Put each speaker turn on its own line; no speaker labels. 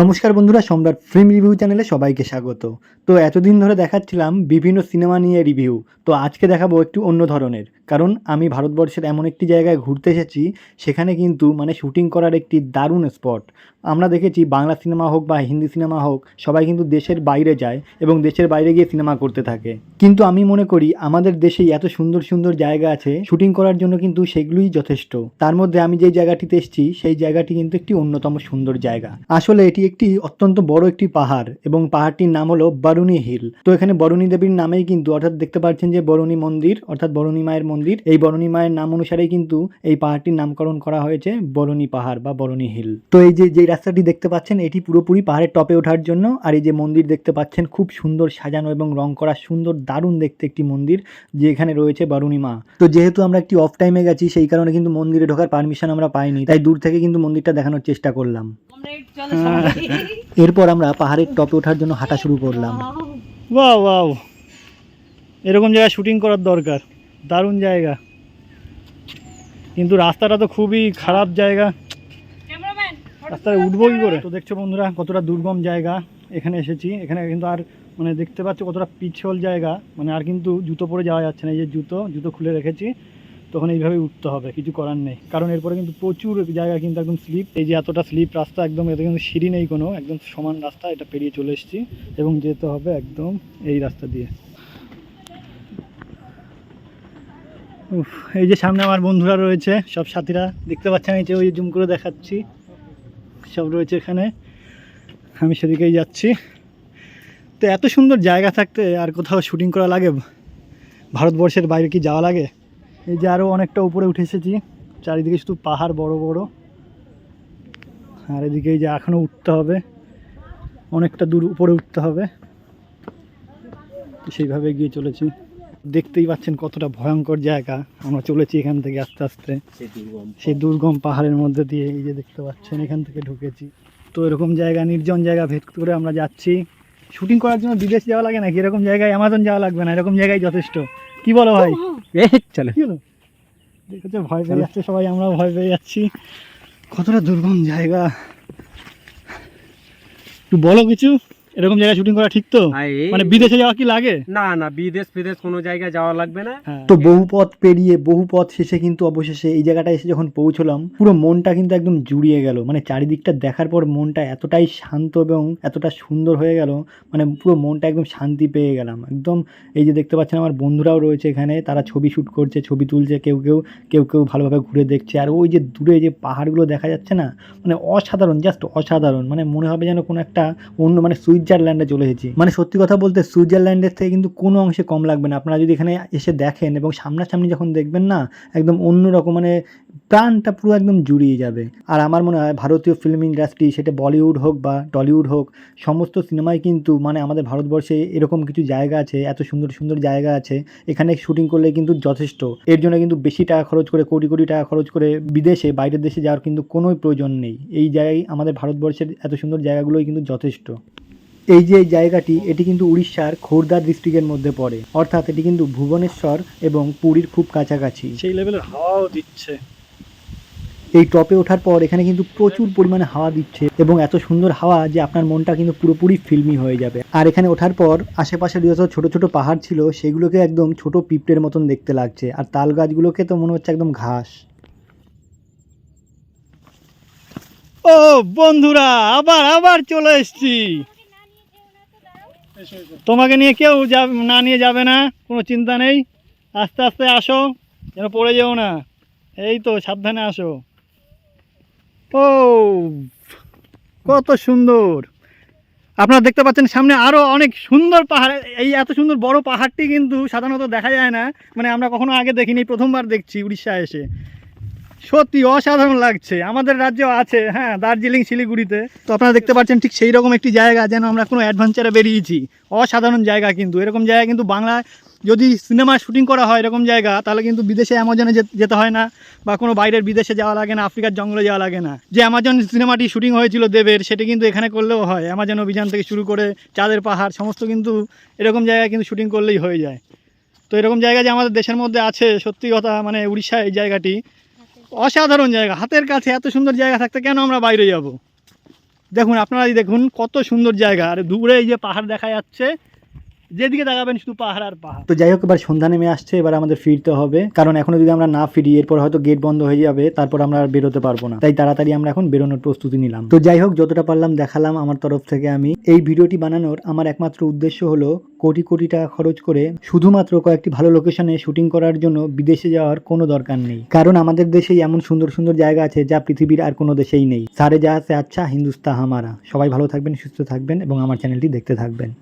নমস্কার বন্ধুরা, সম্রাট ফিল্ম রিভিউ চ্যানেলে সবাইকে স্বাগত। তো এতদিন ধরে দেখাচ্ছিলাম বিভিন্ন সিনেমা নিয়ে রিভিউ। তো আজকে দেখাবো একটু অন্য ধরনের। কারণ আমি ভারতবর্ষের এমন একটি জায়গায় ঘুরতে এসেছি, সেখানে কিন্তু মানে শুটিং করার একটি দারুণ স্পট আমরা দেখেছি বাংলা সিনেমা হোক বা হিন্দি সিনেমা হোক, সবাই কিন্তু দেশের বাইরে যায় এবং দেশের বাইরে গিয়ে সিনেমা করতে থাকে। কিন্তু আমি মনে করি আমাদের দেশেই এত সুন্দর সুন্দর জায়গা আছে শুটিং করার জন্য কিন্তু সেগুলোই যথেষ্ট। তার মধ্যে আমি যে জায়গাটিতে এসেছি, সেই জায়গাটি কিন্তু একটি অন্যতম সুন্দর জায়গা। আসলে এটি একটি অত্যন্ত বড় একটি পাহাড় এবং পাহাড়টির নাম হলো বরুণী হিল তো এখানে বরুণী দেবীর নামেই কিন্তু অর্থাৎ দেখতে পাচ্ছেন যে বরুণী মন্দির, অর্থাৎ বরুণী মায়ের মন্দির। এই বরুণী মায়ের নাম অনুসারেই কিন্তু এই পাহাড়টির নামকরণ করা হয়েছে বরুণী পাহাড় বা বরুণী হিল। তো এই যে যে রাস্তাটি দেখতে পাচ্ছেন এটি পুরোপুরি পাহাড়ের টপে ওঠার জন্য আর এই যে মন্দির দেখতে পাচ্ছেন খুব সুন্দর সাজানো এবং রং করা সুন্দর দারুণ দেখতে একটি মন্দির যে এখানে রয়েছে বরুণী মা। তো যেহেতু আমরা একটি অফ টাইমে গেছি সেই কারণে কিন্তু মন্দিরে ঢোকার পারমিশন আমরা পাইনি তাই দূর থেকে কিন্তু মন্দিরটা দেখানোর চেষ্টা করলাম। এরপর আমরা পাহাড়ের টপে ওঠার জন্য হাঁটা শুরু করলাম।
বাহ বাহ এরকম জায়গায় শুটিং করার দরকার। দারুণ জায়গা। কিন্তু রাস্তাটা তো খুবই খারাপ জায়গা। রাস্তায় উঠবো কি করে। তো দেখছ বন্ধুরা কতটা দুর্গম জায়গা এখানে এসেছি। এখানে কিন্তু আর মানে দেখতে পাচ্ছ কতটা পিছল জায়গা। মানে আর কিন্তু জুতো পরে যাওয়া যাচ্ছে না। এই যে জুতো জুতো খুলে রেখেছি। তখন এইভাবেই উঠতে হবে কিছু করার নেই। কারণ এরপরে কিন্তু প্রচুর জায়গা কিন্তু একদম স্লিপ। এই যে এতটা স্লিপ রাস্তা একদম এতে কিন্তু সিঁড়ি নেই কোনো। একদম সমান রাস্তা এটা পেরিয়ে চলে এসেছি। এবং যেতে হবে একদম এই রাস্তা দিয়ে। উফ, এই যে সামনে আমার বন্ধুরা রয়েছে সব সাথীরা দেখতে পাচ্ছেন এই যে ওই জুম করে দেখাচ্ছি। সব রয়েছে এখানে। আমি সেদিকেই যাচ্ছি। তো এত সুন্দর জায়গা থাকতে আর কোথাও শুটিং করা লাগে? ভারতবর্ষের বাইরে কি যাওয়া লাগে? এই যে আরও অনেকটা উপরে উঠে এসেছি। চারিদিকে শুধু পাহাড় বড় বড়। আর এদিকে এই যে এখনও উঠতে হবে। অনেকটা দূর উপরে উঠতে হবে। সেইভাবে গিয়ে চলেছি। দেখতেই পাচ্ছেন কতটা ভয়ঙ্কর জায়গা। আমরা চলেছি এখান থেকে আস্তে আস্তে। সেই দুর্গম পাহাড়ের মধ্যে দিয়ে এই যে দেখতে পাচ্ছেন এখান থেকে ঢুকেছি। তো এরকম জায়গা নির্জন জায়গা ভেদ করে আমরা যাচ্ছি। শুটিং করার জন্য বিদেশ যাওয়া লাগে নাকি? এরকম জায়গায় অ্যামাজন যাওয়া লাগবে না এরকম জায়গায় যথেষ্ট। কি বলো ভাই?
চলো।
কি হলো? দেখেছ ভয় পেয়ে যাচ্ছে সবাই আমরাও ভয় পেয়ে যাচ্ছি। কতটা দুর্গম জায়গা। একটু বলো কিছু। এরকম জায়গায় শুটিং করা ঠিক তো?
হ্যাঁ,
মানে বিদেশে যাওয়া কি লাগে?
না না বিদেশ বিদেশ কোনো জায়গায় যাওয়া লাগবে না।
হ্যাঁ।
তো বহু পথ পেরিয়ে বহু পথ শেষে কিন্তু অবশেষে এই জায়গাটায় এসে যখন পৌঁছলাম পুরো মনটা কিন্তু একদম জুড়িয়ে গেল। মানে চারিদিকটা দেখার পর মনটা এতটাই শান্ত এবং এতটা সুন্দর হয়ে গেল মানে পুরো মনটা একদম শান্তি পেয়ে গেলাম। একদম এই যে দেখতে পাচ্ছেন আমার বন্ধুরাও রয়েছে এখানে তারা ছবি শ্যুট করছে ছবি তুলছে কেউ কেউ কেউ কেউ ভালোভাবে ঘুরে দেখছে। আর ওই যে দূরে যে পাহাড়গুলো দেখা যাচ্ছে না মানে অসাধারণ জাস্ট অসাধারণ। মানে মনে হবে যেন কোনো একটা অন্য মানে সুইজারল্যান্ডে চলে এসেছি। মানে সত্যি কথা বলতে সুইজারল্যান্ডের থেকে কিন্তু কোনো অংশে কম লাগবে না। আপনারা যদি এখানে এসে দেখেন এবং সামনাসামনি যখন দেখবেন না, একদম অন্যরকম মানে প্রাণটা পুরো একদম জুড়িয়ে যাবে। আর আমার মনে হয় ভারতীয় ফিল্ম ইন্ডাস্ট্রি সেটা বলিউড হোক বা টলিউড হোক, সমস্ত সিনেমায় কিন্তু মানে আমাদের ভারতবর্ষে এরকম কিছু জায়গা আছে, এত সুন্দর সুন্দর জায়গা আছে, এখানে শুটিং করলে কিন্তু যথেষ্ট। এর জন্য কিন্তু বেশি টাকা খরচ করে, কোটি কোটি টাকা খরচ করে বিদেশে, বাইরের দেশে যাওয়ার কিন্তু কোনো প্রয়োজন নেই। এই জায়গায় আমাদের ভারতবর্ষের এত সুন্দর জায়গাগুলোই কিন্তু যথেষ্ট। এই যে জায়গাটি এটি কিন্তু উড়িষ্যার খোর্ধা ডিস্ট্রিক্টের মধ্যে পড়ে। অর্থাৎ এটি কিন্তু ভুবনেশ্বর এবং পুরীর খুব কাছাকাছি।
সেই লেভেলের হাওয়াও দিচ্ছে।
এই টপে ওঠার পর এখানে কিন্তু প্রচুর পরিমাণে হাওয়া দিচ্ছে এবং এত সুন্দর হাওয়া যে আপনার মনটা কিন্তু পুরোপুরি ফিল্মি হয়ে যাবে। আর এখানে ওঠার পর আশেপাশে যত ছোট ছোট পাহাড় ছিল সেগুলোকে একদম ছোট পিঁপড়ের মতন দেখতে লাগছে। আর তাল গাছগুলোকে তো মনে হচ্ছে একদম ঘাস।
ও বন্ধুরা আবার আবার চলে এসেছি। তোমাকে নিয়ে কেউ না নিয়ে যাবে না, কোনো চিন্তা নেই। আস্তে আস্তে আসো, যেন পড়ে যেও না। এই তো, সাবধানে আসো। ও, কত সুন্দর। আপনারা দেখতে পাচ্ছেন সামনে আরও অনেক সুন্দর পাহাড়। এই এত সুন্দর বড় পাহাড়টি কিন্তু সাধারণত দেখা যায় না। মানে আমরা কখনো আগে দেখিনি, প্রথমবার দেখছি উড়িষ্যা এসে। সত্যি অসাধারণ লাগছে। আমাদের রাজ্যেও আছে হ্যাঁ দার্জিলিং, শিলিগুড়িতে। তো আপনারা দেখতে পাচ্ছেন ঠিক সেই রকম একটি জায়গা যেন আমরা কোনো অ্যাডভেঞ্চারে বেরিয়েছি। অসাধারণ জায়গা কিন্তু। এরকম জায়গা কিন্তু বাংলায় যদি সিনেমা শুটিং করা হয় এরকম জায়গা, তাহলে কিন্তু বিদেশে অ্যামাজনে যেতে হয় না বা কোনো বাইরের বিদেশে যাওয়া লাগে না, আফ্রিকার জঙ্গলে যাওয়া লাগে না। যে অ্যামাজন সিনেমাটি শুটিং হয়েছিল দেবের, সেটি কিন্তু এখানে করলেও হয়। অ্যামাজন অভিযান থেকে শুরু করে চাঁদের পাহাড়, সমস্ত কিন্তু এরকম জায়গায় কিন্তু শুটিং করলেই হয়ে যায়। তো এরকম জায়গা যে আমাদের দেশের মধ্যে আছে, সত্যি কথা মানে উড়িষ্যা এই জায়গাটি অসাধারণ জায়গা। হাতের কাছে এত সুন্দর জায়গা থাকতে কেন আমরা বাইরে যাব? দেখুন, আপনারাই দেখুন কত সুন্দর জায়গা। আর দূরে এই যে পাহাড় দেখা যাচ্ছে যেদিকে তাকাবেন শুধু পাহাড় আর পাহাড়।
তো যাই হোক, এবার সন্ধ্যা নেমে আসছে, এবার আমাদের ফিরতে হবে। কারণ এখনও যদি আমরা না ফিরি, এরপর হয়তো গেট বন্ধ হয়ে যাবে, তারপর আমরা আর বেরোতে পারব না। তাই তাড়াতাড়ি আমরা এখন বেরোনোর প্রস্তুতি নিলাম। তো যাই হোক, যতটা পারলাম দেখালাম আমার তরফ থেকে আমি। এই ভিডিওটি বানানোর আমার একমাত্র উদ্দেশ্য হলো কোটি কোটি টাকা খরচ করে শুধুমাত্র কয়েকটি ভালো লোকেশনে শুটিং করার জন্য বিদেশে যাওয়ার কোনো দরকার নেই। কারণ আমাদের দেশেই এমন সুন্দর সুন্দর জায়গা আছে যা পৃথিবীর আর কোনো দেশেই নেই। সারে যা আছে আচ্ছা হিন্দুস্তা হামারা। সবাই ভালো থাকবেন, সুস্থ থাকবেন এবং আমার চ্যানেলটি দেখতে থাকবেন।